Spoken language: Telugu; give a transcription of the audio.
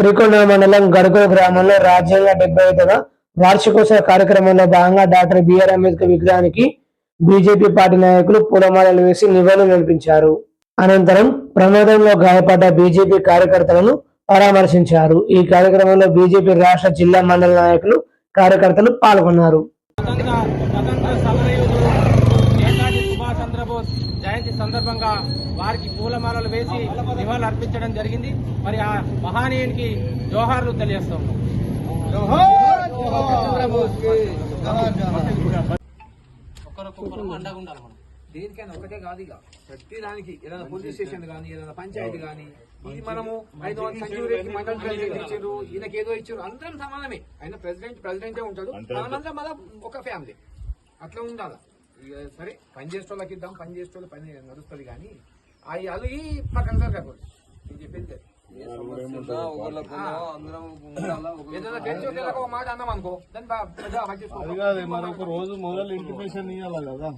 సిరికొండ మండలం గడుగుల గ్రామంలో రాజ్యాంగ డెబ్బై ఐదవ వార్షికోత్సవ కార్యక్రమంలో భాగంగా డాక్టర్ బిఆర్ అంబేద్కర్ విగ్రహానికి బీజేపీ పార్టీ నాయకులు పూలమాలలు వేసి నివాళులు నడిపించారు అనంతరం ప్రమాదంలో గాయపడ్డ బీజేపీ కార్యకర్తలను పరామర్శించారు. ఈ కార్యక్రమంలో బీజేపీ రాష్ట్ర జిల్లా మండల నాయకులు కార్యకర్తలు పాల్గొన్నారు. జయంతి సందర్భంగా వారికి పూలమాలలు వేసి నివాళులు అర్పించడం జరిగింది. మరి ఆ మహానీయునికి జోహార్లు తెలియస్తాం ఒకరికొకరు అండగా ఉండాలి మనం. దేనికైనా ఒకటే కాదు ఇక. ప్రతి దానికి ఏదైనా పోలీస్ స్టేషన్ కానీ ఏదైనా పంచాయతీ కానీ ఇది మనము ఐదు వందల సంజీవ్ రెడ్డి మండల ప్రెసిడెంట్ ఇచ్చారు ఈయనకి ఏదో ఇచ్చారు అందరం సమానమే. ఆయన ప్రెసిడెంట్ ప్రెసిడెంటే ఉంటాడు. మనమందరం మళ్ళీ ఒక ఫ్యామిలీ అట్లా ఉండాలి? సరే పని చేసేటోళ్ళకి ఇద్దాం పని చేసేటోళ్ళు పని నడుస్తుంది కానీ అవి అది పక్కన జరగకూడదు నేను చెప్పేది. ఆ. ఏదైనా మాట అన్నాం అనుకో దాన్ని రోజు మొదలు ఇంటిమేషన్ ఇవ్వాలి కదా?